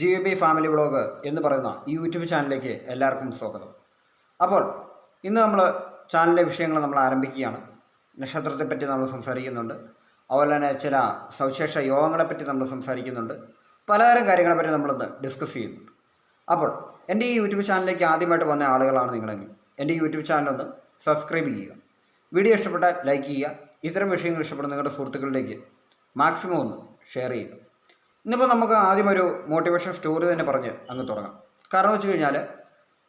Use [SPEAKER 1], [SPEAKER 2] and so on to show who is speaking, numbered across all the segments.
[SPEAKER 1] G B family vlog എന്ന് പറയുന്ന ഈ യൂട്യൂബ് ചാനലിലേക്ക് എല്ലാവർക്കും സ്വാഗതം. അപ്പോൾ ഇന്ന് നമ്മൾ ചാനലിലെ വിഷയങ്ങൾ നമ്മൾ ആരംഭിക്കുകയാണ്. നക്ഷത്രത്തെപ്പറ്റി നമ്മൾ സംസാരിക്കുന്നുണ്ട്. അതുപോലെ തന്നെ ചില സവിശേഷ യോഗങ്ങളെപ്പറ്റി നമ്മൾ സംസാരിക്കുന്നുണ്ട്. പലതരം കാര്യങ്ങളെപ്പറ്റി നമ്മളിന്ന് ഡിസ്കസ് ചെയ്യുന്നുണ്ട് അപ്പോൾ എന്റെ ഈ യൂട്യൂബ് ചാനലിലേക്ക് ആദ്യമായിട്ട് വന്ന ആളുകളാണ് നിങ്ങളെങ്കിൽ എന്റെ യൂട്യൂബ് ചാനലൊന്ന് സബ്സ്ക്രൈബ് ചെയ്യുക. വീഡിയോ ഇഷ്ടപ്പെട്ടാൽ ലൈക്ക് ചെയ്യുക. ഇത്തരം വിഷയങ്ങൾ ഇഷ്ടപ്പെടുന്ന നിങ്ങളുടെ സുഹൃത്തുക്കളിലേക്ക് മാക്സിമം ഒന്ന് ഷെയർ ചെയ്യുക. ഇന്നിപ്പോൾ നമുക്ക് ആദ്യം ഒരു മോട്ടിവേഷൻ സ്റ്റോറി തന്നെ പറഞ്ഞ് അങ്ങ് തുടങ്ങാം. കാരണം വെച്ച് കഴിഞ്ഞാൽ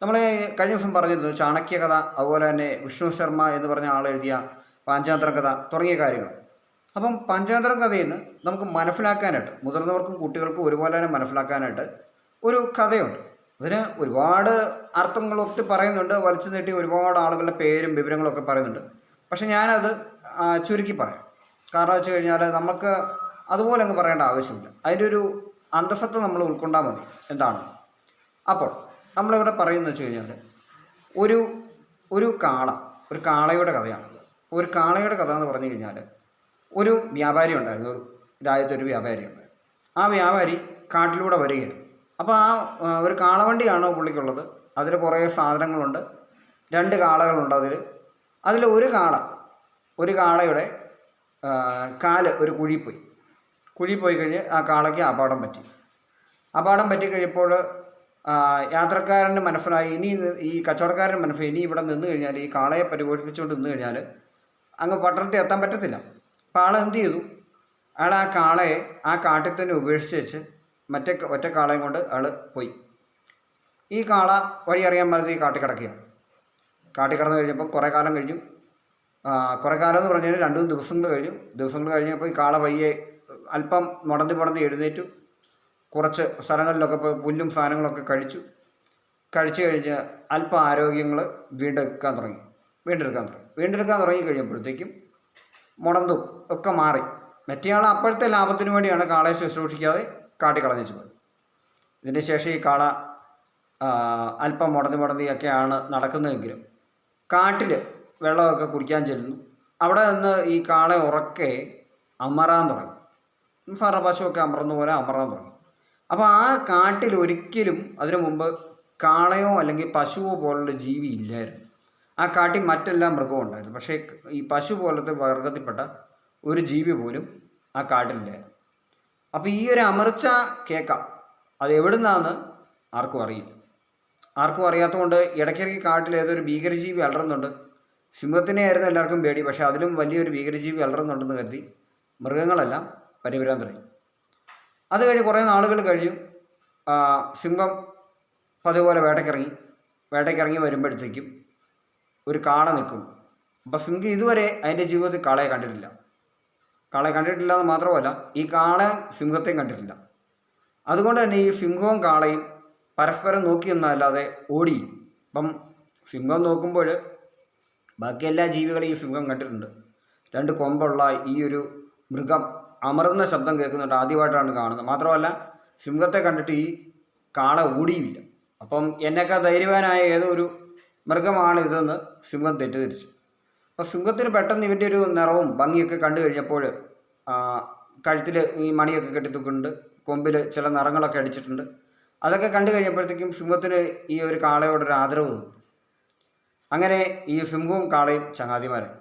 [SPEAKER 1] നമ്മൾ കഴിഞ്ഞ ദിവസം പറഞ്ഞിരുന്നു ചാണക്യ കഥ അതുപോലെ തന്നെ വിഷ്ണു ശർമ്മ എന്ന് പറഞ്ഞ ആൾ എഴുതിയ പാഞ്ചാന്തരം കഥ തുടങ്ങിയ കാര്യങ്ങൾ. അപ്പം പാഞ്ചാന്തരം കഥയിൽ നിന്ന് നമുക്ക് മനസ്സിലാക്കാനായിട്ട് മുതിർന്നവർക്കും കുട്ടികൾക്കും ഒരുപോലെ തന്നെ മനസ്സിലാക്കാനായിട്ട് ഒരു കഥയുണ്ട്. അതിന് ഒരുപാട് അർത്ഥങ്ങൾ ഒത്തിരി പറയുന്നുണ്ട് വലിച്ചു നീട്ടി ഒരുപാട് ആളുകളുടെ പേരും വിവരങ്ങളൊക്കെ പറയുന്നുണ്ട്. പക്ഷെ ഞാനത് ചുരുക്കി പറയാം. കാരണം വെച്ച് കഴിഞ്ഞാൽ നമുക്ക് അതുപോലെ അങ്ങ് പറയേണ്ട ആവശ്യമില്ല. അതിന്റെ ഒരു അന്തസ്സത്ത് നമ്മൾ ഉൾക്കൊണ്ടാൽ മതി. എന്താണ്? അപ്പോൾ നമ്മളിവിടെ പറയുന്നത് വെച്ച് കഴിഞ്ഞാൽ ഒരു ഒരു കാള ഒരു കാളയുടെ കഥയാണ് ഒരു കാളയുടെ കഥ എന്ന് പറഞ്ഞു കഴിഞ്ഞാൽ ഒരു വ്യാപാരി ഉണ്ടായിരുന്നു രാജ്യത്തെ ഒരു വ്യാപാരി ഉണ്ടായിരുന്നു. ആ വ്യാപാരി കാട്ടിലൂടെ വരികയായിരുന്നു അപ്പോൾ ആ ഒരു കാളവണ്ടിയാണ് പുള്ളിക്കുള്ളത്? അതിൽ കുറേ സാധനങ്ങളുണ്ട്. രണ്ട് കാളകളുണ്ട് അതിൽ അതിൽ ഒരു കാള ഒരു കാളയുടെ കാൽ ഒരു കുഴി പോയി. കുഴി പോയി കഴിഞ്ഞ് ആ കാളയ്ക്ക് അപകടം പറ്റി. അപകടം പറ്റി കഴിയുമ്പോൾ യാത്രക്കാരന് മനസ്സിലായി ഇനി ഈ കച്ചവടക്കാരന് മനസ്സിലായി ഇനി ഇവിടെ നിന്ന് കഴിഞ്ഞാൽ ഈ കാളയെ പരിപോഷിപ്പിച്ചുകൊണ്ട് നിന്ന് കഴിഞ്ഞാൽ അങ്ങ് പട്ടണത്തിൽ എത്താൻ പറ്റത്തില്ല. അപ്പോൾ ആൾ എന്ത് ചെയ്തു? അയാൾ ആ കാളയെ ആ കാട്ടിൽ തന്നെ ഉപേക്ഷിച്ച് വെച്ച് മറ്റേ ഒറ്റ കാളയും കൊണ്ട് അയാൾ പോയി. ഈ കാള വഴി അറിയാൻ പാടില്ല ഈ കാട്ടിൽ കിടക്കുകയാണ്. കാട്ടിൽ കിടന്നു കഴിഞ്ഞപ്പോൾ കുറേ കാലം കഴിഞ്ഞു. കുറേ കാലം എന്ന് പറഞ്ഞാൽ രണ്ടു മൂന്ന് ദിവസങ്ങൾ കഴിഞ്ഞു. ദിവസങ്ങൾ കഴിഞ്ഞപ്പോൾ ഈ കാള പയ്യെ അല്പം മുടന്തി മുടന്തി എഴുന്നേറ്റു. കുറച്ച് സ്ഥലങ്ങളിലൊക്കെ പോയി പുല്ലും സാധനങ്ങളൊക്കെ കഴിച്ചു. കഴിച്ചു കഴിഞ്ഞ് അല്പം ആരോഗ്യങ്ങൾ വീണ്ടെടുക്കാൻ തുടങ്ങി. വീണ്ടെടുക്കാൻ തുടങ്ങി. വീണ്ടെടുക്കാൻ തുടങ്ങി കഴിയുമ്പോഴത്തേക്കും മുടന്തും ഒക്കെ മാറി. മറ്റേയാൾ അപ്പോഴത്തെ ലാഭത്തിന് വേണ്ടിയാണ് കാളയെ ശുശ്രൂഷിക്കാതെ കാട്ടി കളഞ്ഞു പോയത്. ഇതിന് ശേഷം ഈ കാള അല്പം മുടന്തി മുടന്തിയൊക്കെയാണ് നടക്കുന്നതെങ്കിലും കാട്ടിൽ വെള്ളമൊക്കെ കുടിക്കാൻ ചെല്ലുന്നു. അവിടെ നിന്ന് ഈ കാളെ ഉറക്കെ അമറാൻ തുടങ്ങി. ഫറ അമർന്നു അമർന്ന പോലെ അമർന്നു തുടങ്ങി. അപ്പോൾ ആ കാട്ടിൽ ഒരിക്കലും അതിനു മുമ്പ് കാളയോ അല്ലെങ്കിൽ പശുവോ പോലുള്ള ജീവി ഇല്ലായിരുന്നു. ആ കാട്ടിൽ മറ്റെല്ലാ മൃഗവും ഉണ്ടായിരുന്നു. പക്ഷേ ഈ പശു പോലത്തെ വർഗത്തിൽപ്പെട്ട ഒരു ജീവി പോലും ആ കാട്ടിലില്ലായിരുന്നു. അപ്പോൾ ഈ ഒരു അമർച്ച കേൾക്കാം. അത് എവിടുന്നാന്ന് ആർക്കും അറിയില്ല. ആർക്കും അറിയാത്തതുകൊണ്ട് ഇടയ്ക്കിടയ്ക്ക് കാട്ടിൽ ഏതൊരു ഭീകരജീവി അലറുന്നുണ്ട്. സിംഹത്തിനെ ആയിരുന്നു എല്ലാവർക്കും പേടി. പക്ഷേ അതിലും വലിയൊരു ഭീകരജീവി അലറുന്നുണ്ടെന്ന് കരുതി മൃഗങ്ങളെല്ലാം തുടങ്ങി. അത് കഴിഞ്ഞ് കുറേ നാളുകൾ കഴിയും സിംഹം പതിപോലെ വേട്ടയ്ക്കിറങ്ങി വേട്ടയ്ക്കിറങ്ങി വരുമ്പോഴത്തേക്കും ഒരു കാള നിൽക്കും. അപ്പോൾ സിംഹം ഇതുവരെ അതിന്റെ ജീവിതത്തിൽ കാളയെ കണ്ടിട്ടില്ല. കാളയെ കണ്ടിട്ടില്ല എന്ന് മാത്രമല്ല ഈ കാള സിംഹത്തെയും കണ്ടിട്ടില്ല. അതുകൊണ്ട് തന്നെ ഈ സിംഹവും കാളയും പരസ്പരം നോക്കി എന്നല്ലാതെ ഓടി. അപ്പം സിംഹം നോക്കുമ്പോൾ ബാക്കി എല്ലാ ജീവികളെയും ഈ സിംഹം കണ്ടിട്ടുണ്ട്. രണ്ട് കൊമ്പുള്ള ഈ ഒരു മൃഗം അമർന്ന ശബ്ദം കേൾക്കുന്നുണ്ട്. ആദ്യമായിട്ടാണ് കാണുന്നത്. മാത്രമല്ല സിംഹത്തെ കണ്ടിട്ട് ഈ കാള ഓടിയുമില്ല അപ്പം എന്നേക്കാൾ ധൈര്യവാനായ ഏതോ ഒരു മൃഗമാണ് ഇതെന്ന് സിംഹം തെറ്റിദ്ധരിച്ചു. അപ്പോൾ സിംഹത്തിന് പെട്ടെന്ന് ഇവന്റെ ഒരു നിറവും ഭംഗിയൊക്കെ കണ്ടു കഴിഞ്ഞപ്പോൾ കഴുത്തിൽ ഈ മണിയൊക്കെ കെട്ടിത്തൂക്കുന്നുണ്ട് കൊമ്പിൽ ചില നിറങ്ങളൊക്കെ അടിച്ചിട്ടുണ്ട്. അതൊക്കെ കണ്ടു കഴിഞ്ഞപ്പോഴത്തേക്കും സിംഹത്തിന് ഈ ഒരു കാളയോടൊരു ആദരവ് അങ്ങനെ ഈ സിംഹവും കാളയും ചങ്ങാതിമാരായി.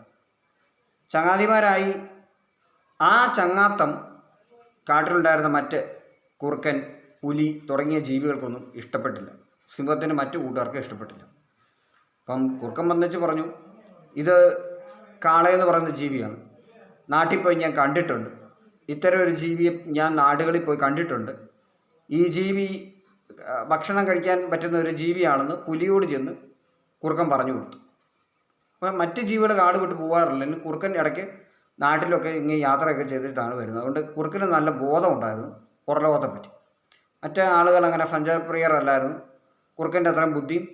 [SPEAKER 1] ചങ്ങാതിമാരായി ആ ചങ്ങാത്തം കാട്ടിലുണ്ടായിരുന്ന മറ്റ് കുറുക്കൻ പുലി തുടങ്ങിയ ജീവികൾക്കൊന്നും ഇഷ്ടപ്പെട്ടില്ല. സിംഹത്തിന് മറ്റു കൂട്ടുകാർക്ക് ഇഷ്ടപ്പെട്ടില്ല. അപ്പം കുറുക്കൻ വന്നിച്ച് പറഞ്ഞു ഇത് കാളയെന്ന് പറയുന്ന ജീവിയാണ്. നാട്ടിൽ പോയി ഞാൻ കണ്ടിട്ടുണ്ട്. ഇത്തരം ഒരു ജീവിയെ ഞാൻ നാടുകളിൽ പോയി കണ്ടിട്ടുണ്ട്. ഈ ജീവി ഭക്ഷണം കഴിക്കാൻ പറ്റുന്ന ഒരു ജീവിയാണെന്ന് പുലിയോട് ചെന്ന് കുറുക്കൻ പറഞ്ഞു കൊടുത്തു. അപ്പം മറ്റ് ജീവികൾ കാട് വിട്ട് പോകാറില്ല കുറുക്കൻ ഇടയ്ക്ക് നാട്ടിലൊക്കെ ഇങ്ങനെ യാത്രയൊക്കെ ചെയ്തിട്ടാണ് വരുന്നത്. അതുകൊണ്ട് കുറുക്കിന് നല്ല ബോധം ഉണ്ടായിരുന്നു പുറലോകത്തെ പറ്റി മറ്റേ ആളുകൾ അങ്ങനെ സഞ്ചാരപ്രിയറല്ലായിരുന്നു കുറുക്കന്റെ അത്രയും ബുദ്ധിയും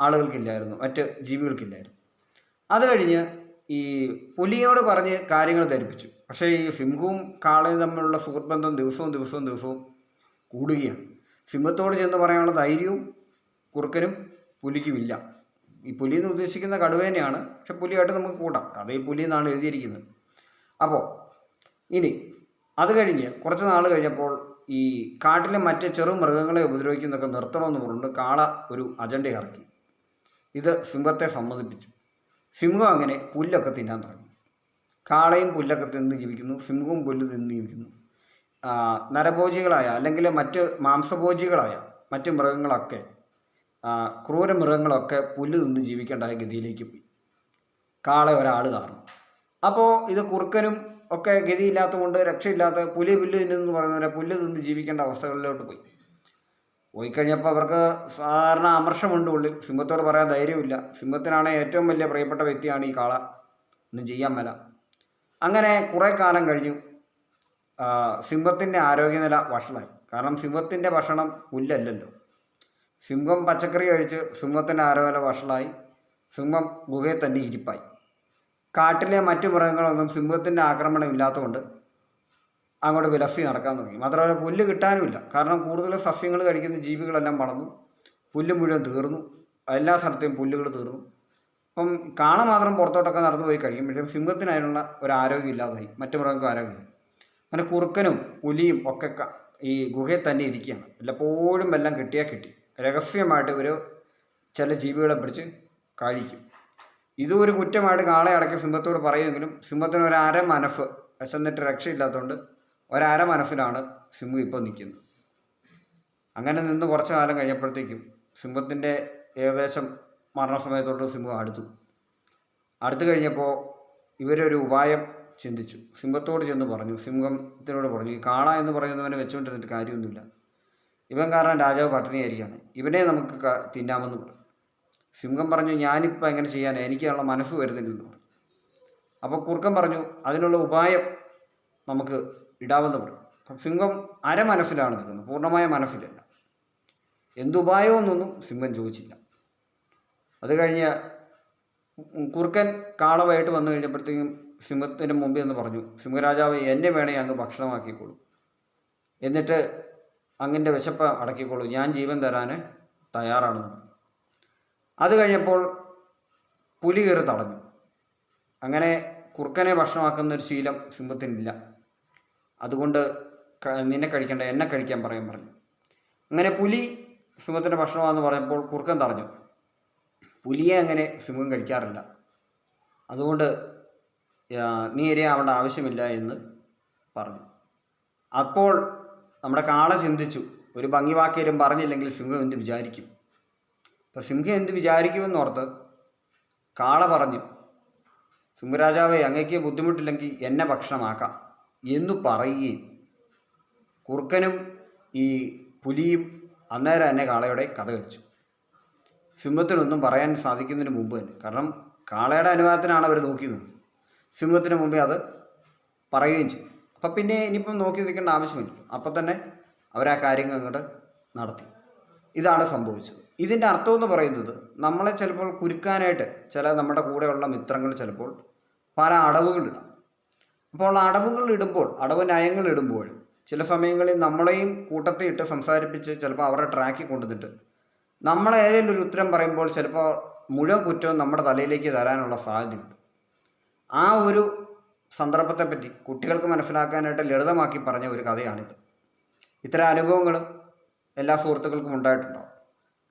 [SPEAKER 1] ആളുകൾക്കില്ലായിരുന്നു. മറ്റ് ജീവികൾക്കില്ലായിരുന്നു. അത് കഴിഞ്ഞ് ഈ പുലിയോട് പറഞ്ഞ് കാര്യങ്ങൾ ധരിപ്പിച്ചു. പക്ഷേ ഈ സിംഹവും കാളയും തമ്മിലുള്ള സുഹൃത്ത് ബന്ധം ദിവസവും ദിവസവും ദിവസവും കൂടുകയാണ്. സിംഹത്തോട് ചെന്ന് പറയാനുള്ള ധൈര്യവും കുറുക്കനും പുലിക്കുമില്ല. ഈ പുലി എന്ന് ഉദ്ദേശിക്കുന്ന കടുവേനെയാണ്. പക്ഷെ പുലിയായിട്ട് നമുക്ക് കൂട്ടാം. കഥയിൽ പുലി എന്നാണ് എഴുതിയിരിക്കുന്നത്. അപ്പോൾ ഇനി അത് കഴിഞ്ഞ് കുറച്ച് നാൾ കഴിഞ്ഞപ്പോൾ ഈ കാട്ടിലെ മറ്റ് ചെറു മൃഗങ്ങളെ ഉപദ്രവിക്കുന്നതൊക്കെ നിർത്തണമെന്ന് പറഞ്ഞുകൊണ്ട് കാള ഒരു അജണ്ട ഇറക്കി. ഇത് സിംഹത്തെ സമ്മതിപ്പിച്ചു. സിംഹം അങ്ങനെ പുല്ലൊക്കെ തിന്നാൻ തുടങ്ങി. കാളയും പുല്ലൊക്കെ തിന്ന് ജീവിക്കുന്നു സിംഹവും പുല്ല് തിന്ന് ജീവിക്കുന്നു. നരഭോജികളായ അല്ലെങ്കിൽ മറ്റ് മാംസഭോജികളായ മറ്റ് മൃഗങ്ങളൊക്കെ ക്രൂര മൃഗങ്ങളൊക്കെ പുല്ല് തിന്ന് ജീവിക്കേണ്ട ഗതിയിലേക്ക് പോയി. കാളെ ഒരാൾ കാരണം അപ്പോൾ ഇത് കുറുക്കനും ഒക്കെ ഗതിയില്ലാത്തതുകൊണ്ട് രക്ഷയില്ലാത്ത പുലി പുല്ല് തിന്നെന്ന് പറയുന്ന പോലെ പുല്ല് തിന്ന് ജീവിക്കേണ്ട അവസ്ഥകളിലോട്ട് പോയി. പോയി കഴിഞ്ഞപ്പോൾ അവർക്ക് സാധാരണ അമർഷമുണ്ട് ഉള്ളിൽ സിംഹത്തോട് പറയാൻ ധൈര്യമില്ല സിംഹത്തിനാണ് ഏറ്റവും വലിയ പ്രിയപ്പെട്ട വ്യക്തിയാണ് ഈ കാള. ഒന്നും ചെയ്യാൻ മേല. അങ്ങനെ കുറേ കാലം കഴിഞ്ഞു. സിംഹത്തിന്റെ ആരോഗ്യനില വഷളായി. കാരണം സിംഹത്തിന്റെ ഭക്ഷണം പുല്ലല്ലല്ലോ. സിംഹം പച്ചക്കറി കഴിച്ച് സിംഹത്തിന്റെ ആരോഗ്യനില വഷളായി. സിംഹം ഗുഹയിൽ തന്നെ ഇരിപ്പായി. കാട്ടിലെ മറ്റു മൃഗങ്ങളൊന്നും സിംഹത്തിന്റെ ആക്രമണം ഇല്ലാത്തതുകൊണ്ട് അങ്ങോട്ട് വിലസി നടക്കാൻ തുടങ്ങി. മാത്രമല്ല പുല്ല് കിട്ടാനുമില്ല. കാരണം കൂടുതൽ സസ്യങ്ങൾ കഴിക്കുന്ന ജീവികളെല്ലാം വളർന്നു. പുല്ല് മുഴുവൻ തീർന്നു. എല്ലാ സ്ഥലത്തെയും പുല്ലുകൾ തീർന്നു. അപ്പം കാണ മാത്രം പുറത്തോട്ടൊക്കെ നടന്നു പോയി കഴിയും പക്ഷേ സിംഹത്തിന് അതിനുള്ള ഒരു ആരോഗ്യം ഇല്ലാതായി. മറ്റു മൃഗങ്ങൾക്ക് ആരോഗ്യം അങ്ങനെ കുറുക്കനും പുലിയും ഒക്കെ ഈ ഗുഹയിൽ തന്നെ ഇരിക്കുകയാണ്. വല്ലപ്പോഴും എല്ലാം കിട്ടിയാൽ കിട്ടി. രഹസ്യമായിട്ട് ഒരു ചില ജീവികളെ പിടിച്ച് കഴിക്കും ഇതും ഒരു കുറ്റമായിട്ട് കാളെ അടക്കി സിംഹത്തോട് പറയുമെങ്കിലും സിംഹത്തിന് ഒരു അര മനസ്സ് വിശന്നിട്ട് രക്ഷയില്ലാത്തതുകൊണ്ട് ഒരര മനസ്സിലാണ് സിംഹം ഇപ്പോൾ നിൽക്കുന്നത് അങ്ങനെ നിന്ന് കുറച്ച് കാലം കഴിഞ്ഞപ്പോഴത്തേക്കും സിംഹത്തിന്റെ ഏകദേശം മരണസമയത്തോട്ട് സിംഹം അടുത്തു. അടുത്തു കഴിഞ്ഞപ്പോൾ ഇവരൊരു ഉപായം ചിന്തിച്ചു. സിംഹത്തോട് ചെന്ന് പറഞ്ഞു. സിംഹത്തിനോട് പറഞ്ഞു ഈ കാള എന്ന് പറയുന്നവനെ വെച്ചുകൊണ്ടിരുന്നിട്ട് കാര്യമൊന്നുമില്ല. ഇവൻ കാരണം രാജാവ് പട്ടിണിയായിരിക്കുകയാണ്. ഇവനെ നമുക്ക് തിന്നാമെന്ന് പറഞ്ഞു. സിംഹം പറഞ്ഞു ഞാനിപ്പോൾ എങ്ങനെ ചെയ്യാനാണ് എനിക്കുള്ള മനസ്സ് വരുന്നില്ലെന്ന് പറഞ്ഞു. അപ്പോൾ കുറുക്കൻ പറഞ്ഞു അതിനുള്ള ഉപായം നമുക്ക് ഇടാമെന്ന് പറഞ്ഞു. സിംഹം അരമനസ്സിലാണ് നിൽക്കുന്നത് പൂർണമായ മനസ്സിലല്ല. എന്തുപായമൊന്നൊന്നും സിംഹം ചോദിച്ചില്ല. അത് കഴിഞ്ഞ് കുറുക്കൻ കാളവായിട്ട് വന്നു കഴിഞ്ഞപ്പോഴത്തേക്കും സിംഹത്തിന്റെ മുമ്പിൽ നിന്ന് പറഞ്ഞു സിംഹരാജാവ് എന്നെ വേണേ അങ്ങ് ഭക്ഷണമാക്കിക്കോളൂ. എന്നിട്ട് അങ്ങിന്റെ വിശപ്പ് അടക്കിക്കോളൂ. ഞാൻ ജീവൻ തരാൻ തയ്യാറാണെന്ന് പറഞ്ഞു. അത് കഴിഞ്ഞപ്പോൾ പുലി കയറി തടഞ്ഞു. അങ്ങനെ കുറുക്കനെ ഭക്ഷണമാക്കുന്ന ഒരു ശീലം സിംഹത്തിനില്ല. അതുകൊണ്ട് നിന്നെ കഴിക്കേണ്ട എന്നെ കഴിക്കാൻ പറയാൻ പറഞ്ഞു. അങ്ങനെ പുലി സിംഹത്തിന്റെ ഭക്ഷണമാണെന്ന് പറയുമ്പോൾ കുറുക്കൻ തടഞ്ഞു. പുലിയെ അങ്ങനെ സിംഹം കഴിക്കാറില്ല. അതുകൊണ്ട് നീ ഇരയാവേണ്ട ആവശ്യമില്ല എന്ന് പറഞ്ഞു. അപ്പോൾ നമ്മുടെ കാള ചിന്തിച്ചു ഒരു ഭംഗി വാക്കേലും പറഞ്ഞില്ലെങ്കിൽ സിംഹം എന്ത് വിചാരിക്കും? അപ്പം സിംഹം എന്ത് വിചാരിക്കുമെന്നോർത്ത് കാള പറഞ്ഞു സിംഹരാജാവേ അങ്ങയ്ക്ക് ബുദ്ധിമുട്ടില്ലെങ്കിൽ എന്നെ ഭക്ഷണമാക്കാം എന്നു പറയുകയും കുറുക്കനും ഈ പുലിയും അന്നേരം തന്നെ കാളയുടെ കഥ കഴിച്ചു. സിംഹത്തിനൊന്നും പറയാൻ സാധിക്കുന്നതിന് മുമ്പ് തന്നെ കാരണം കാളയുടെ അനുവാദത്തിനാണ് അവർ നോക്കിയത് സിംഹത്തിന് മുമ്പേ അത് പറയുകയും ചെയ്തു. അപ്പം പിന്നെ ഇനിയിപ്പം നോക്കി നിൽക്കേണ്ട ആവശ്യമില്ല. അപ്പം തന്നെ അവർ ആ കാര്യങ്ങൾ അങ്ങോട്ട് നടത്തി. ഇതാണ് സംഭവിച്ചത്. ഇതിന്റെ അർത്ഥം എന്ന് പറയുന്നത് നമ്മളെ ചിലപ്പോൾ കുരുക്കാനായിട്ട് ചില നമ്മുടെ കൂടെയുള്ള മിത്രങ്ങൾ ചിലപ്പോൾ പല അടവുകളിടാം അപ്പോൾ അടവുകൾ ഇടുമ്പോൾ അടവ് നയങ്ങൾ ഇടുമ്പോൾ ചില സമയങ്ങളിൽ നമ്മളെയും കൂട്ടത്തിൽ ഇട്ട് സംസാരിപ്പിച്ച് ചിലപ്പോൾ അവരുടെ ട്രാക്കിൽ കൊണ്ടുവന്നിട്ട് നമ്മളെ ഏതെങ്കിലും ഒരു ഉത്തരം പറയുമ്പോൾ ചിലപ്പോൾ മുഴുവൻ കുറ്റവും നമ്മുടെ തലയിലേക്ക് തരാനുള്ള സാധ്യതയുണ്ട്. ആ ഒരു സന്ദർഭത്തെപ്പറ്റി കുട്ടികൾക്ക് മനസ്സിലാക്കാനായിട്ട് ലളിതമാക്കി പറഞ്ഞ ഒരു കഥയാണിത്. ഇത്തരം അനുഭവങ്ങൾ എല്ലാ സുഹൃത്തുക്കൾക്കും ഉണ്ടായിട്ടുണ്ടാവും.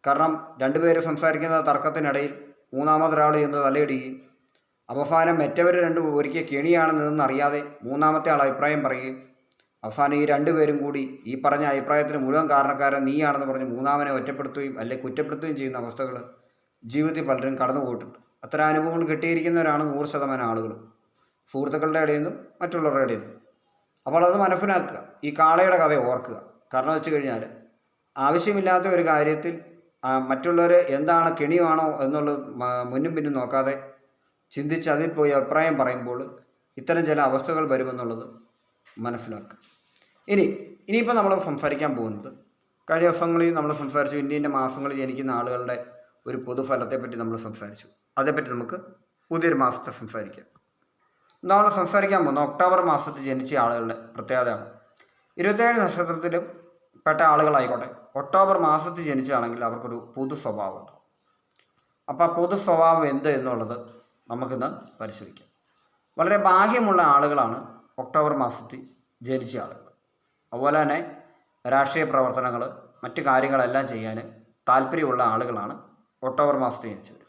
[SPEAKER 1] കാരണം രണ്ടുപേര് സംസാരിക്കുന്ന തർക്കത്തിനിടയിൽ മൂന്നാമതൊരാൾ എന്ന് തലയിടുകയും അവസാനം മറ്റവർ രണ്ടും ഒരിക്കൽ കെണിയാണെന്നതെന്ന് അറിയാതെ മൂന്നാമത്തെ ആൾ അഭിപ്രായം പറയുകയും അവസാനം ഈ രണ്ടുപേരും കൂടി ഈ പറഞ്ഞ അഭിപ്രായത്തിന് മുഴുവൻ കാരണക്കാരൻ നീയാണെന്ന് പറഞ്ഞ് മൂന്നാമനെ ഒറ്റപ്പെടുത്തുകയും അല്ലെങ്കിൽ കുറ്റപ്പെടുത്തുകയും ചെയ്യുന്ന അവസ്ഥകൾ ജീവിതത്തിൽ പലരും കടന്നു പോയിട്ടുണ്ട്. അത്തരം അനുഭവങ്ങൾ കിട്ടിയിരിക്കുന്നവരാണ് നൂറ് ശതമാനം ആളുകൾ സുഹൃത്തുക്കളുടെ ഇടയിൽ നിന്നും മറ്റുള്ളവരുടെ ഇടയിൽ നിന്നും. അപ്പോൾ അത് മനസ്സിലാക്കുക. ഈ കാളയുടെ കഥ ഓർക്കുക. കാരണം വെച്ച് കഴിഞ്ഞാൽ ആവശ്യമില്ലാത്ത ഒരു കാര്യത്തിൽ മറ്റുള്ളവർ എന്താണ് കെണിയാണോ എന്നുള്ളത് മുന്നും പിന്നും നോക്കാതെ ചിന്തിച്ച് അതിൽ പോയി അഭിപ്രായം പറയുമ്പോൾ ഇത്തരം ചില അവസ്ഥകൾ വരുമെന്നുള്ളത് മനസ്സിലാക്കുക. ഇനി ഇനിയിപ്പോൾ നമ്മൾ സംസാരിക്കാൻ പോകുന്നത് കഴിഞ്ഞ ദിവസങ്ങളിൽ നമ്മൾ സംസാരിച്ചു ഇന്ത്യന്റെ മാസങ്ങളിൽ ജനിക്കുന്ന ആളുകളുടെ ഒരു പൊതുഫലത്തെപ്പറ്റി നമ്മൾ സംസാരിച്ചു. അതേപ്പറ്റി നമുക്ക് പുതിയൊരു മാസത്തെ സംസാരിക്കാം. നമ്മൾ സംസാരിക്കാൻ പോകുന്ന ഒക്ടോബർ മാസത്തിൽ ജനിച്ച ആളുകളുടെ പ്രത്യേകതയാണ് ഇരുപത്തേഴ് നക്ഷത്രത്തിലും പെട്ട ആളുകളായിക്കോട്ടെ. ഒക്ടോബർ മാസത്തിൽ ജനിച്ചതാണെങ്കിൽ അവർക്കൊരു പൊതു സ്വഭാവമുണ്ട്. അപ്പോൾ ആ പൊതു സ്വഭാവം എന്ത് എന്നുള്ളത് നമുക്കിന്ന് പരിശോധിക്കാം. വളരെ ഭാഗ്യമുള്ള ആളുകളാണ് ഒക്ടോബർ മാസത്തിൽ ജനിച്ച ആളുകൾ. അതുപോലെ തന്നെ രാഷ്ട്രീയ പ്രവർത്തനങ്ങൾ മറ്റു കാര്യങ്ങളെല്ലാം ചെയ്യാൻ താല്പര്യമുള്ള ആളുകളാണ് ഒക്ടോബർ മാസത്തിൽ ജനിച്ചവർ.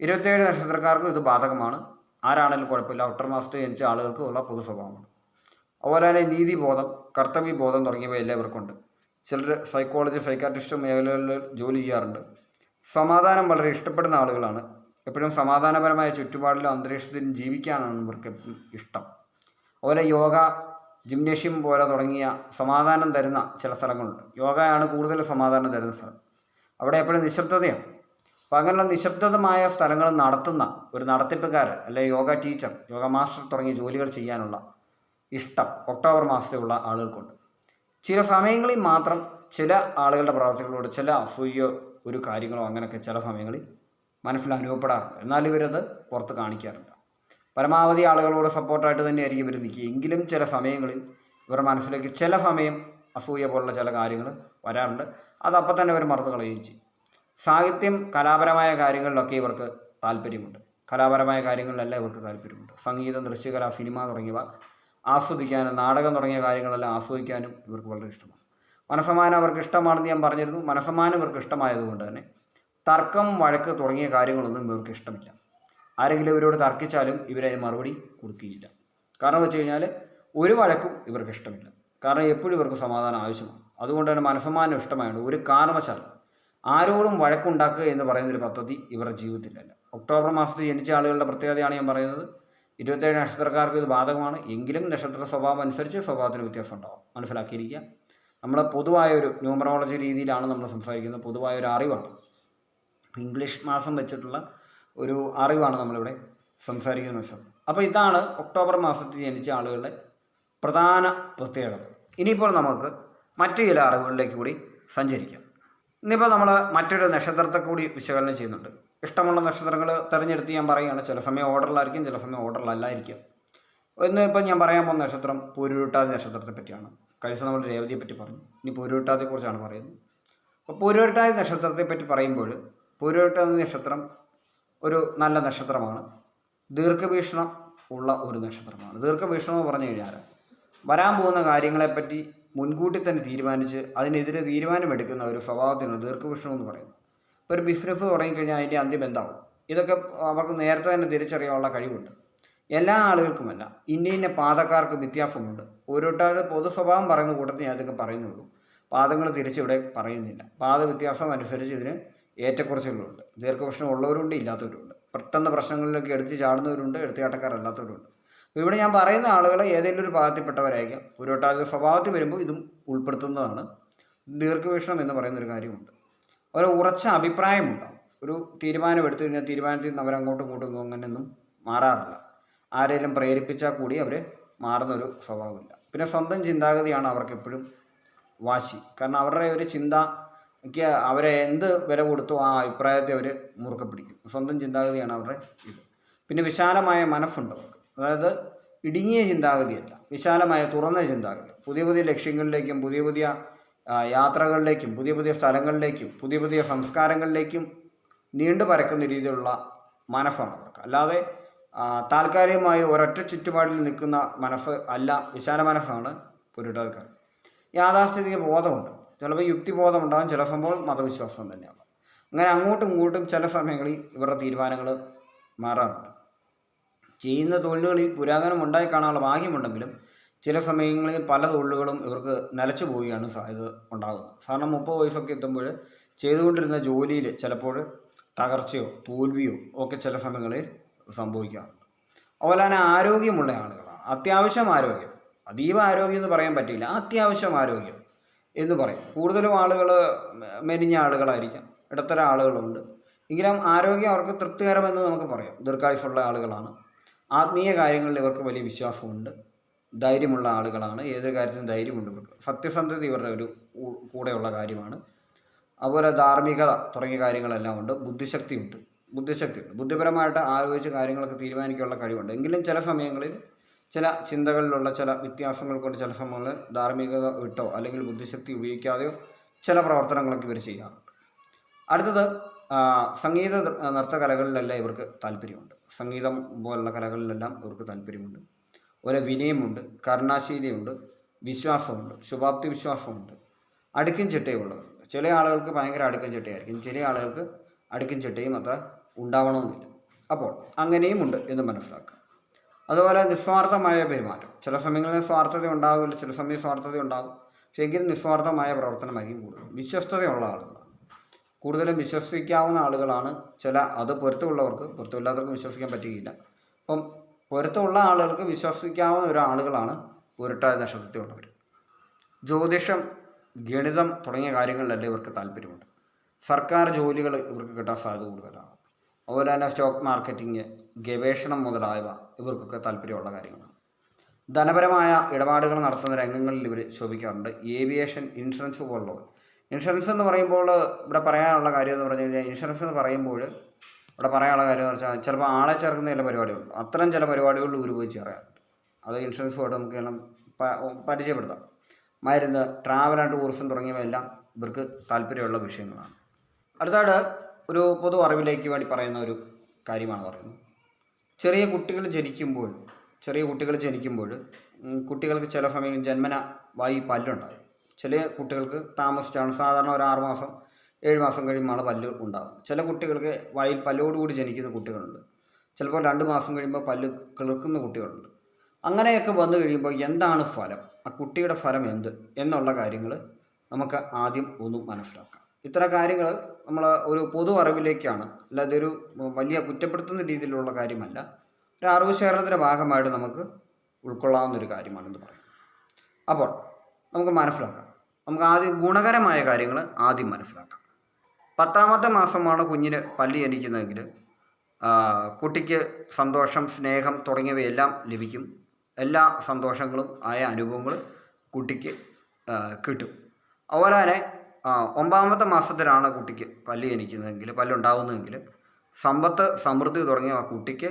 [SPEAKER 1] ഇരുപത്തേഴ് നക്ഷത്രക്കാർക്കും ഇത് ബാധകമാണ്. ആരാണെങ്കിലും കുഴപ്പമില്ല. ഒക്ടോബർ മാസത്തിൽ ജനിച്ച ആളുകൾക്ക് ഉള്ള പൊതു സ്വഭാവമാണ് അതുപോലെ തന്നെ നീതിബോധം കർത്തവ്യബോധം തുടങ്ങിയവ എല്ലാവർക്കുണ്ട് ചിലർ സൈക്കോളജി സൈക്കാട്രിസ്റ്റ് മേഖലകളിൽ ജോലി ചെയ്യാറുണ്ട്. സമാധാനം വളരെ ഇഷ്ടപ്പെടുന്ന ആളുകളാണ്. എപ്പോഴും സമാധാനപരമായ ചുറ്റുപാടിലും അന്തരീക്ഷത്തിലും ജീവിക്കാനാണ് ഇവർക്ക് ഇഷ്ടം. അതുപോലെ യോഗ ജിംനേഷ്യം പോലെ തുടങ്ങിയ സമാധാനം തരുന്ന ചില സ്ഥലങ്ങളുണ്ട്. യോഗയാണ് കൂടുതൽ സമാധാനം തരുന്ന സ്ഥലം. അവിടെ എപ്പോഴും നിശബ്ദതയാണ്. അപ്പോൾ അങ്ങനെയുള്ള നിശബ്ദതമായ സ്ഥലങ്ങൾ നടത്തുന്ന ഒരു നടത്തിപ്പുകാരൻ അല്ലെങ്കിൽ യോഗ ടീച്ചർ യോഗ മാസ്റ്റർ തുടങ്ങിയ ജോലികൾ ചെയ്യാനുള്ള ഇഷ്ടം ഒക്ടോബർ മാസത്തിലുള്ള ആളുകൾക്കുണ്ട്. ചില സമയങ്ങളിൽ മാത്രം ചില ആളുകളുടെ പ്രവർത്തികളോട് ചില അസൂയോ ഒരു കാര്യങ്ങളോ അങ്ങനെയൊക്കെ ചില സമയങ്ങളിൽ മനസ്സിൽ അനുഭവപ്പെടാറുണ്ട്. എന്നാൽ ഇവരത് പുറത്ത് കാണിക്കാറില്ല. പരമാവധി ആളുകളോട് സപ്പോർട്ടായിട്ട് തന്നെയായിരിക്കും ഇവർ നിൽക്കുക. എങ്കിലും ചില സമയങ്ങളിൽ ഇവരുടെ മനസ്സിലേക്ക് ചില സമയം അസൂയ പോലുള്ള ചില കാര്യങ്ങൾ വരാറുണ്ട്. അത് തന്നെ ഇവർ മറന്നു കളയുകയും ചെയ്യും. സാഹിത്യം കലാപരമായ കാര്യങ്ങളിലൊക്കെ ഇവർക്ക് താല്പര്യമുണ്ട്. കലാപരമായ കാര്യങ്ങളിലെല്ലാം ഇവർക്ക് താല്പര്യമുണ്ട്. സംഗീതം ദൃശ്യകല സിനിമ തുടങ്ങിയവ ആസ്വദിക്കാനും നാടകം തുടങ്ങിയ കാര്യങ്ങളെല്ലാം ആസ്വദിക്കാനും ഇവർക്ക് വളരെ ഇഷ്ടമാണ്. മനസ്സമാനം അവർക്ക് ഇഷ്ടമാണെന്ന് ഞാൻ പറഞ്ഞിരുന്നു. മനസ്സമാനം ഇവർക്ക് ഇഷ്ടമായതുകൊണ്ട് തന്നെ തർക്കം വഴക്ക് തുടങ്ങിയ കാര്യങ്ങളൊന്നും ഇവർക്ക് ഇഷ്ടമില്ല. ആരെങ്കിലും ഇവരോട് തർക്കിച്ചാലും ഇവരതിന് മറുപടി കൊടുക്കുകയില്ല. കാരണം വെച്ച് കഴിഞ്ഞാൽ ഒരു വഴക്കും ഇവർക്ക് ഇഷ്ടമില്ല. കാരണം എപ്പോഴും ഇവർക്ക് സമാധാനം ആവശ്യമാണ്. അതുകൊണ്ട് തന്നെ മനസ്സമാനം ഇഷ്ടമായുണ്ട് ഒരു കാരണവശാലും ആരോടും വഴക്കുണ്ടാക്കുക എന്ന് പറയുന്നൊരു പദ്ധതി ഇവരുടെ ജീവിതത്തിലല്ല. ഒക്ടോബർ മാസത്തിൽ ജനിച്ച ആളുകളുടെ പ്രത്യേകതയാണ് ഞാൻ പറയുന്നത്. ഇരുപത്തേഴ് നക്ഷത്രക്കാർക്ക് ഇത് ബാധകമാണ്. എങ്കിലും നക്ഷത്ര സ്വഭാവം അനുസരിച്ച് സ്വഭാവത്തിന് വ്യത്യാസം ഉണ്ടാവും. മനസ്സിലാക്കിയിരിക്കുക. നമ്മൾ പൊതുവായ ഒരു ന്യൂമറോളജി രീതിയിലാണ് നമ്മൾ സംസാരിക്കുന്നത്. പൊതുവായ ഒരു അറിവാണ്. ഇംഗ്ലീഷ് മാസം വെച്ചിട്ടുള്ള ഒരു അറിവാണ് നമ്മളിവിടെ സംസാരിക്കുന്ന വശം അപ്പോൾ ഇതാണ് ഒക്ടോബർ മാസത്തിൽ ജനിച്ച ആളുകളുടെ പ്രധാന പ്രത്യേകത. ഇനിയിപ്പോൾ നമുക്ക് മറ്റു ചില അറിവുകളിലേക്ക് കൂടി സഞ്ചരിക്കാം. ഇന്നിപ്പോൾ നമ്മൾ മറ്റൊരു നക്ഷത്രത്തെ കൂടി വിശകലനം ചെയ്യുന്നുണ്ട്. ഇഷ്ടമുള്ള നക്ഷത്രങ്ങൾ തിരഞ്ഞെടുത്ത് ഞാൻ പറയുകയാണ്. ചില സമയം ഓർഡറിലായിരിക്കും ചില സമയം ഓർഡറിലല്ലായിരിക്കും. ഇന്ന് ഇപ്പം ഞാൻ പറയാൻ പോകുന്ന നക്ഷത്രം പൂരുരുട്ടാതി നക്ഷത്രത്തെ പറ്റിയാണ്. കഴിച്ച നമ്മൾ രേവതിയെ പറ്റി പറഞ്ഞു. ഇനി പൂരുരുട്ടാതിയെക്കുറിച്ചാണ് പറയുന്നത്. അപ്പോൾ പൂരുരുട്ടാതി നക്ഷത്രത്തെ പറ്റി പറയുമ്പോൾ പൂരുരുട്ടാതി നക്ഷത്രം ഒരു നല്ല നക്ഷത്രമാണ്. ദീർഘവീക്ഷണം ഉള്ള ഒരു നക്ഷത്രമാണ്. ദീർഘവീക്ഷണം എന്ന് പറഞ്ഞു കഴിഞ്ഞാൽ വരാൻ പോകുന്ന കാര്യങ്ങളെപ്പറ്റി മുൻകൂട്ടി തന്നെ തീരുമാനിച്ച് അതിനെതിരെ തീരുമാനമെടുക്കുന്ന ഒരു സ്വഭാവത്തിനാണ് ദീർഘവീക്ഷണം എന്ന് പറയുന്നത് ഒരു ബിസിനസ് തുടങ്ങിക്കഴിഞ്ഞാൽ അതിന്റെ അന്ത്യം എന്താവും? ഇതൊക്കെ അവർക്ക് നേരത്തെ തന്നെ തിരിച്ചറിയാനുള്ള കഴിവുണ്ട്. എല്ലാ ആളുകൾക്കുമല്ല ഇന്ന ഇന്ന പാതക്കാർക്ക് വ്യത്യാസമുണ്ട്. ഓരോരുത്തരുടെ പൊതു സ്വഭാവം പറയുന്ന കൂട്ടത്തിൽ ഞാൻ ഇതൊക്കെ പറയുന്നുള്ളൂ. പാദങ്ങൾ തിരിച്ചിവിടെ പറയുന്നില്ല. പാത വ്യത്യാസം അനുസരിച്ച് ഇതിന് ഏറ്റക്കുറച്ചുകളുണ്ട് ദീർഘപ്രശ്നം ഉള്ളവരുണ്ട് ഇല്ലാത്തവരുണ്ട്. പെട്ടെന്ന് പ്രശ്നങ്ങളിലൊക്കെ എടുത്ത് ചാടുന്നവരുണ്ട് എടുത്തുചാട്ടക്കാരല്ലാത്തവരുണ്ട് അപ്പോൾ ഇവിടെ ഞാൻ പറയുന്ന ആളുകൾ ഏതെങ്കിലും ഒരു പാകത്തിൽപ്പെട്ടവരായിരിക്കാം. ഒട്ടാകെ സ്വഭാവത്തിൽ വരുമ്പോൾ ഇതും ഉൾപ്പെടുത്തുന്നതാണ് ദീർഘവീക്ഷണം എന്ന് പറയുന്നൊരു കാര്യമുണ്ട്. ഒരു ഉറച്ച അഭിപ്രായമുണ്ടാവും. ഒരു തീരുമാനമെടുത്തു കഴിഞ്ഞാൽ തീരുമാനത്തിൽ നിന്ന് അവരങ്ങോട്ടും ഇങ്ങോട്ടും അങ്ങനെയൊന്നും മാറാറില്ല. ആരെങ്കിലും പ്രേരിപ്പിച്ചാൽ കൂടി അവർ മാറുന്നൊരു സ്വഭാവമില്ല. പിന്നെ സ്വന്തം ചിന്താഗതിയാണ് അവർക്ക് എപ്പോഴും വാശി. കാരണം അവരുടെ ഒരു ചിന്തയ്ക്ക് അവരെ എന്ത് വില കൊടുത്തു ആ അഭിപ്രായത്തെ അവർ മുറുക്കെ പിടിക്കും സ്വന്തം ചിന്താഗതിയാണ് അവരുടെ ഇത്. പിന്നെ വിശാലമായ മനസ്സുണ്ട് അവർക്ക്. അതായത് ഇടുങ്ങിയ ചിന്താഗതിയല്ല. വിശാലമായ തുറന്ന ചിന്താഗതി. പുതിയ പുതിയ ലക്ഷ്യങ്ങളിലേക്കും പുതിയ പുതിയ യാത്രകളിലേക്കും പുതിയ പുതിയ സ്ഥലങ്ങളിലേക്കും പുതിയ പുതിയ സംസ്കാരങ്ങളിലേക്കും നീണ്ടു പരക്കുന്ന രീതിയിലുള്ള മനസ്സാണ് അവർക്ക്. അല്ലാതെ താൽക്കാലികമായി ഒരൊറ്റ ചുറ്റുപാടിൽ നിൽക്കുന്ന മനസ്സ് അല്ല വിശാല മനസ്സാണ് പുരുടക്കാർ യാഥാസ്ഥിതിക ബോധമുണ്ട്. ചിലപ്പോൾ യുക്തിബോധം ഉണ്ടാകും ചില സംഭവം മതവിശ്വാസം തന്നെയാണ്. അങ്ങനെ അങ്ങോട്ടും ഇങ്ങോട്ടും ചില സമയങ്ങളിൽ ഇവരുടെ തീരുമാനങ്ങൾ മാറാറുണ്ട്. ചെയ്യുന്ന തൊഴിലുകളിൽ പുരാതനം ഉണ്ടായി കാണാനുള്ള ഭാഗ്യമുണ്ടെങ്കിലും ചില സമയങ്ങളിൽ പല തൊഴിലുകളും ഇവർക്ക് നിലച്ചു പോവുകയാണ് ഇത് ഉണ്ടാകുന്നത് കാരണം മുപ്പത് വയസ്സൊക്കെ എത്തുമ്പോൾ ചെയ്തുകൊണ്ടിരുന്ന ജോലിയിൽ ചിലപ്പോൾ തകർച്ചയോ തോൽവിയോ ഒക്കെ ചില സമയങ്ങളിൽ സംഭവിക്കാറുണ്ട്. അതുപോലെ തന്നെ ആരോഗ്യമുള്ള ആളുകളാണ്. അത്യാവശ്യം ആരോഗ്യം. അതീവ ആരോഗ്യം എന്ന് പറയാൻ പറ്റില്ല. അത്യാവശ്യം ആരോഗ്യം എന്ന് പറയും. കൂടുതലും ആളുകൾ മെനിഞ്ഞ ആളുകളായിരിക്കാം. ഇടത്തരം ആളുകളുണ്ട്. എങ്കിലും ആരോഗ്യം അവർക്ക് തൃപ്തികരമെന്ന് നമുക്ക് പറയാം. ദീർഘായുസുള്ള ആളുകളാണ്. ആത്മീയ കാര്യങ്ങളിൽ ഇവർക്ക് വലിയ വിശ്വാസമുണ്ട്. ധൈര്യമുള്ള ആളുകളാണ്. ഏതൊരു കാര്യത്തിനും ധൈര്യമുണ്ട്. സത്യസന്ധത ഇവരുടെ ഒരു കൂടെയുള്ള കാര്യമാണ്. അതുപോലെ ധാർമ്മികത തുടങ്ങിയ കാര്യങ്ങളെല്ലാം ഉണ്ട്. ബുദ്ധിശക്തിയുണ്ട്. ബുദ്ധിശക്തിയുണ്ട്. ബുദ്ധിപരമായിട്ട് ആലോചിച്ച് കാര്യങ്ങളൊക്കെ തീരുമാനിക്കാനുള്ള കഴിവുണ്ട്. എങ്കിലും ചില സമയങ്ങളിൽ ചില ചിന്തകളിലുള്ള ചില വ്യത്യാസങ്ങൾ കൊണ്ട് ചില സമയങ്ങളിൽ ധാർമ്മികത വിട്ടോ അല്ലെങ്കിൽ ബുദ്ധിശക്തി ഉപയോഗിക്കാതെയോ ചില പ്രവർത്തനങ്ങളൊക്കെ ഇവർ ചെയ്യാറുണ്ട്. അടുത്തത് സംഗീത നൃ- നൃത്ത കലകളിലെല്ലാം ഇവർക്ക് താല്പര്യമുണ്ട്. സംഗീതം പോലുള്ള കലകളിലെല്ലാം ഇവർക്ക് താല്പര്യമുണ്ട്. ഒരു വിനയമുണ്ട് കരുണാശീലിയുണ്ട് വിശ്വാസമുണ്ട് ശുഭാപ്തി വിശ്വാസമുണ്ട്. അടുക്കും ചിട്ടയുള്ളത് ചില ആളുകൾക്ക് ഭയങ്കര അടുക്കും ചിട്ടയായിരിക്കും. ചില ആളുകൾക്ക് അടുക്കും ചിട്ടയും അത്ര ഉണ്ടാവണമെന്നില്ല. അപ്പോൾ അങ്ങനെയും ഉണ്ട് എന്ന് മനസ്സിലാക്കുക അതുപോലെ നിസ്വാർത്ഥമായ പെരുമാറ്റം. ചില സമയങ്ങളിൽ സ്വാർത്ഥത ഉണ്ടാവില്ല ചില സമയം സ്വാർത്ഥത ഉണ്ടാകും. പക്ഷേ എങ്കിലും നിസ്വാർത്ഥമായ പ്രവർത്തനമായിരിക്കും കൂടുതൽ വിശ്വസ്തതയുള്ള ആളുകളാണ്. കൂടുതലും വിശ്വസിക്കാവുന്ന ആളുകളാണ് ചില അത് പൊരുത്തമുള്ളവർക്ക് പൊരുത്തമില്ലാത്തവർക്ക് വിശ്വസിക്കാൻ പറ്റുകയില്ല. അപ്പം പൊരുത്തമുള്ള ആളുകൾക്ക് വിശ്വസിക്കാവുന്ന ഒരു ആളുകളാണ് ഉരുട്ടായ നക്ഷത്രത്തിലുള്ളവർ ജ്യോതിഷം ഗണിതം തുടങ്ങിയ കാര്യങ്ങളിലെല്ലാം ഇവർക്ക് താല്പര്യമുണ്ട്. സർക്കാർ ജോലികൾ ഇവർക്ക് കിട്ടാൻ സാധ്യത കൂടുതലാണ്. അതുപോലെ തന്നെ സ്റ്റോക്ക് മാർക്കറ്റിംഗ് ഗവേഷണം മുതലായവ ഇവർക്കൊക്കെ താല്പര്യമുള്ള കാര്യങ്ങളാണ്. ധനപരമായ ഇടപാടുകൾ നടത്തുന്ന രംഗങ്ങളിൽ ഇവർ ശോഭിക്കാറുണ്ട്. ഏവിയേഷൻ ഇൻഷുറൻസ് പോലുള്ളവർ. ഇൻഷുറൻസ് എന്ന് പറയുമ്പോൾ ഇവിടെ പറയാനുള്ള കാര്യം എന്ന് പറഞ്ഞു കഴിഞ്ഞാൽ ഇൻഷുറൻസ് എന്ന് പറയുമ്പോൾ ഇവിടെ പറയാനുള്ള കാര്യം എന്ന് വെച്ചാൽ ചിലപ്പോൾ ആളെ ചേർക്കുന്ന ചില പരിപാടികൾ അത്തരം ചില പരിപാടികളിൽ ഇവർ പോയി ചേരാറുണ്ട് അത് ഇൻഷുറൻസുമായിട്ട് നമുക്ക് എല്ലാം പരിചയപ്പെടുത്താം. മരുന്ന് ട്രാവൽ ആൻഡ് ടൂറിസം തുടങ്ങിയവയെല്ലാം ഇവർക്ക് താല്പര്യമുള്ള വിഷയങ്ങളാണ്. അടുത്തായിട്ട് ഒരു പൊതു അറിവിലേക്ക് വേണ്ടി പറയുന്ന ഒരു കാര്യമാണ് പറയുന്നത്. ചെറിയ കുട്ടികൾ ജനിക്കുമ്പോൾ ചെറിയ കുട്ടികൾ ജനിക്കുമ്പോൾ കുട്ടികൾക്ക് ചില സമയം ജന്മന വായി പല്ലുണ്ടാകും. ചില കുട്ടികൾക്ക് താമസിച്ചാണ് സാധാരണ ഒരു ആറ് മാസം ഏഴ് മാസം കഴിയുമ്പോൾ പല്ല് ഉണ്ടാകും ചില കുട്ടികൾക്ക് വായിൽ പല്ലോടുകൂടി ജനിക്കുന്ന കുട്ടികളുണ്ട്. ചിലപ്പോൾ രണ്ട് മാസം കഴിയുമ്പോൾ പല്ല് കിളിർക്കുന്ന കുട്ടികളുണ്ട്. അങ്ങനെയൊക്കെ വന്നു കഴിയുമ്പോൾ എന്താണ് ഫലം? ആ കുട്ടിയുടെ ഫലം എന്ത്? എന്നുള്ള കാര്യങ്ങൾ നമുക്ക് ആദ്യം ഒന്ന് മനസ്സിലാക്കാം. ഇത്തരം കാര്യങ്ങൾ നമ്മൾ ഒരു പൊതു അറിവിലേക്കാണ് അല്ലാതെ ഒരു വലിയ കുറ്റപ്പെടുത്തുന്ന രീതിയിലുള്ള കാര്യമല്ല. ഒരു അറിവ് ശേഖരണത്തിന്റെ ഭാഗമായിട്ട് നമുക്ക് ഉൾക്കൊള്ളാവുന്ന ഒരു കാര്യമാണെന്ന് പറയും. അപ്പോൾ നമുക്ക് മനസ്സിലാക്കാം. നമുക്ക് ആദ്യം ഗുണകരമായ കാര്യങ്ങൾ ആദ്യം മനസ്സിലാക്കാം. പത്താമത്തെ മാസമാണ് കുഞ്ഞിന് പല്ലി ജനിക്കുന്നതെങ്കിൽ കുട്ടിക്ക് സന്തോഷം സ്നേഹം തുടങ്ങിയവയെല്ലാം ലഭിക്കും. എല്ലാ സന്തോഷങ്ങളും ആയ അനുഭവങ്ങൾ കുട്ടിക്ക് കിട്ടും. അതുപോലെ തന്നെ ഒമ്പതാമത്തെ മാസത്തിലാണ് കുട്ടിക്ക് പല്ല് ജനിക്കുന്നതെങ്കിൽ പല്ലുണ്ടാകുന്നതെങ്കിൽ സമ്പത്ത് സമൃദ്ധി തുടങ്ങിയവ കുട്ടിക്ക്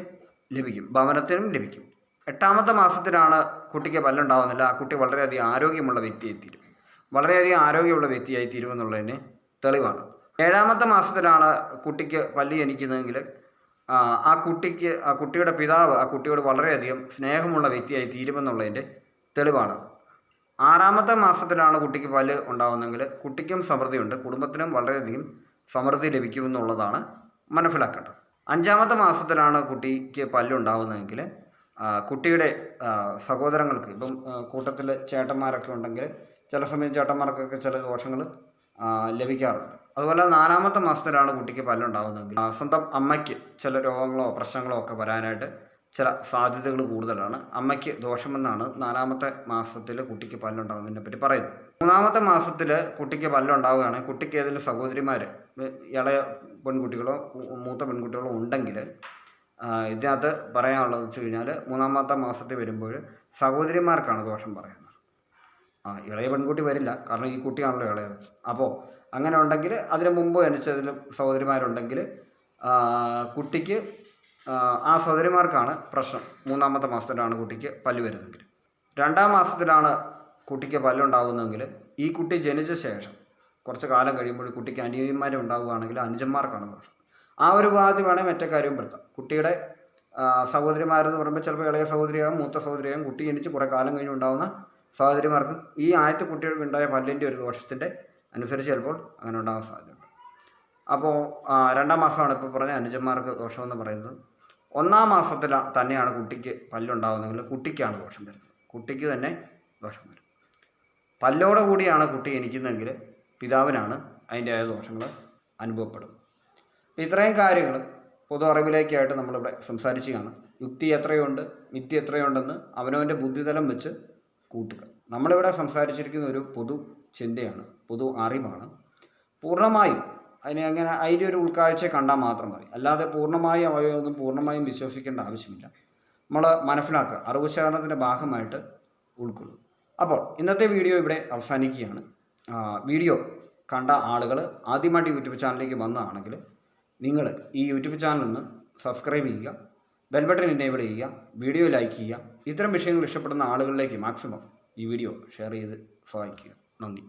[SPEAKER 1] ലഭിക്കും. ഭവനത്തിനും ലഭിക്കും. എട്ടാമത്തെ മാസത്തിലാണ് കുട്ടിക്ക് പല്ലുണ്ടാവുന്നില്ല ആ കുട്ടി വളരെയധികം ആരോഗ്യമുള്ള വ്യക്തിയായി തീരും വളരെയധികം ആരോഗ്യമുള്ള വ്യക്തിയായി തീരുമെന്നുള്ളതിന് തെളിവാണ്. ഏഴാമത്തെ മാസത്തിലാണ് കുട്ടിക്ക് പല്ല് ജനിക്കുന്നതെങ്കിൽ ആ, കുട്ടിക്ക് ആ കുട്ടിയുടെ പിതാവ് ആ കുട്ടിയോട് വളരെയധികം സ്നേഹമുള്ള വ്യക്തിയായി തീരുമെന്നുള്ളതിന്റെ തെളിവാണ്. ആറാമത്തെ മാസത്തിലാണ് കുട്ടിക്ക് പല്ല് ഉണ്ടാകുന്നതെങ്കിൽ കുട്ടിക്കും സമൃദ്ധിയുണ്ട് കുടുംബത്തിനും വളരെയധികം സമൃദ്ധി ലഭിക്കുമെന്നുള്ളതാണ് മനസ്സിലാക്കേണ്ടത്. അഞ്ചാമത്തെ മാസത്തിലാണ് കുട്ടിക്ക് പല്ലുണ്ടാകുന്നതെങ്കിൽ കുട്ടിയുടെ സഹോദരങ്ങൾക്ക് ഇപ്പം കൂട്ടത്തിൽ ചേട്ടന്മാരൊക്കെ ഉണ്ടെങ്കിൽ ചില സമയം ചേട്ടന്മാർക്കൊക്കെ ചില ദോഷങ്ങൾ ലഭിക്കാറുണ്ട്. അതുപോലെ നാലാമത്തെ മാസത്തിലാണ് കുട്ടിക്ക് പല്ലുണ്ടാകുന്നതെങ്കിൽ സ്വന്തം അമ്മയ്ക്ക് ചില രോഗങ്ങളോ പ്രശ്നങ്ങളോ ഒക്കെ വരാനായിട്ട് ചില സാധ്യതകൾ കൂടുതലാണ്. അമ്മയ്ക്ക് ദോഷമെന്നാണ് നാലാമത്തെ മാസത്തിൽ കുട്ടിക്ക് പല്ലുണ്ടാകുന്നതിനെ പറ്റി പറയുന്നത്. മൂന്നാമത്തെ മാസത്തിൽ കുട്ടിക്ക് പല്ലുണ്ടാവുകയാണെങ്കിൽ കുട്ടിക്ക് ഏതെങ്കിലും സഹോദരിമാർ ഇളയ പെൺകുട്ടികളോ മൂത്ത പെൺകുട്ടികളോ ഉണ്ടെങ്കിൽ ഇതിനകത്ത് പറയാനുള്ളത് വെച്ച് കഴിഞ്ഞാൽ മൂന്നാമത്തെ മാസത്തിൽ വരുമ്പോൾ സഹോദരിമാർക്കാണ് ദോഷം പറയുന്നത്. ആ ഇളയ പെൺകുട്ടി വരില്ല. കാരണം ഈ കുട്ടിയാണല്ലോ ഇളയത്. അപ്പോൾ അങ്ങനെ ഉണ്ടെങ്കിൽ അതിന് മുമ്പ് ജനിച്ചതിൽ സഹോദരിമാരുണ്ടെങ്കിൽ കുട്ടിക്ക് ആ, സഹോദരിമാർക്കാണ് പ്രശ്നം. മൂന്നാമത്തെ മാസത്തിലാണ് കുട്ടിക്ക് പല്ല് വരുന്നതെങ്കിൽ. രണ്ടാം മാസത്തിലാണ് കുട്ടിക്ക് പല്ലുണ്ടാകുന്നതെങ്കിൽ ഈ കുട്ടി ജനിച്ച ശേഷം കുറച്ച് കാലം കഴിയുമ്പോൾ കുട്ടിക്ക് അനിയന്മാർ ഉണ്ടാവുകയാണെങ്കിൽ അനുജന്മാർക്കാണ് പ്രശ്നം. ആ ഒരു ഉപാധി വേണേൽ മറ്റേ കാര്യം പെടുത്താം. കുട്ടിയുടെ സഹോദരിമാരെന്ന് പറയുമ്പോൾ ചിലപ്പോൾ ഇളയ സഹോദരിയാകും മൂത്ത സഹോദരിയാകും കുട്ടി ജനിച്ച് കുറേ കാലം കഴിഞ്ഞ് ഉണ്ടാകുന്ന സഹോദരിമാർക്കും ഈ ആദ്യത്തെ കുട്ടികൾക്ക് ഉണ്ടായ പല്ലിന്റെ ഒരു ദോഷത്തിന്റെ അനുസരിച്ച് ചിലപ്പോൾ അങ്ങനെ ഉണ്ടാകാൻ സാധ്യതയുണ്ട്. അപ്പോൾ രണ്ടാം മാസമാണ് ഇപ്പോൾ പറഞ്ഞ അനുജന്മാർക്ക് ദോഷമെന്ന് പറയുന്നത്. ഒന്നാം മാസത്തിൽ തന്നെയാണ് കുട്ടിക്ക് പല്ലുണ്ടാകുന്നതെങ്കിൽ കുട്ടിക്കാണ് ദോഷം വരുന്നത്. കുട്ടിക്ക് തന്നെ ദോഷം വരും. പല്ലോടെ കൂടിയാണ് കുട്ടി എനിക്കുന്നതെങ്കിൽ പിതാവിനാണ് അതിന്റെതായ ദോഷങ്ങൾ അനുഭവപ്പെടുന്നത്. അപ്പോൾ ഇത്രയും കാര്യങ്ങൾ പൊതു അറിവിലേക്കായിട്ട് നമ്മളിവിടെ സംസാരിക്കുകയാണ് യുക്തി എത്രയുണ്ട് മിത്തി എത്രയുണ്ടെന്ന് അവനവന്റെ ബുദ്ധിതലം വെച്ച് കൂട്ടുക. നമ്മളിവിടെ സംസാരിച്ചിരിക്കുന്ന ഒരു പൊതു ചിന്തയാണ് പൊതു അറിവാണ്. പൂർണമായും അതിനെ അങ്ങനെ അതിന്റെ ഒരു ഉൾക്കാഴ്ച കണ്ടാൽ മാത്രം മതി. അല്ലാതെ പൂർണമായും അവയൊന്നും പൂർണമായും വിശ്വസിക്കേണ്ട ആവശ്യമില്ല. നമ്മൾ മനസ്സിലാക്കുക അറിവ് ശേഖരണത്തിന്റെ ഭാഗമായിട്ട് ഉൾക്കൊള്ളും അപ്പോൾ ഇന്നത്തെ വീഡിയോ ഇവിടെ അവസാനിക്കുകയാണ്. വീഡിയോ കണ്ട ആളുകൾ ആദ്യമായിട്ട് യൂട്യൂബ് ചാനലിലേക്ക് വന്നതാണെങ്കിൽ നിങ്ങൾ ഈ യൂട്യൂബ് ചാനൽ ഒന്ന് സബ്സ്ക്രൈബ് ചെയ്യുക. ബെൽ ബട്ടൺ എനേബിൾ ചെയ്യുക വീഡിയോ ലൈക്ക് ചെയ്യുക. ഇത്തരം വിഷയങ്ങൾ ഇഷ്ടപ്പെടുന്ന ആളുകളിലേക്ക് മാക്സിമം ഈ വീഡിയോ ഷെയർ ചെയ്ത് സഹായിക്കുക. നന്ദി.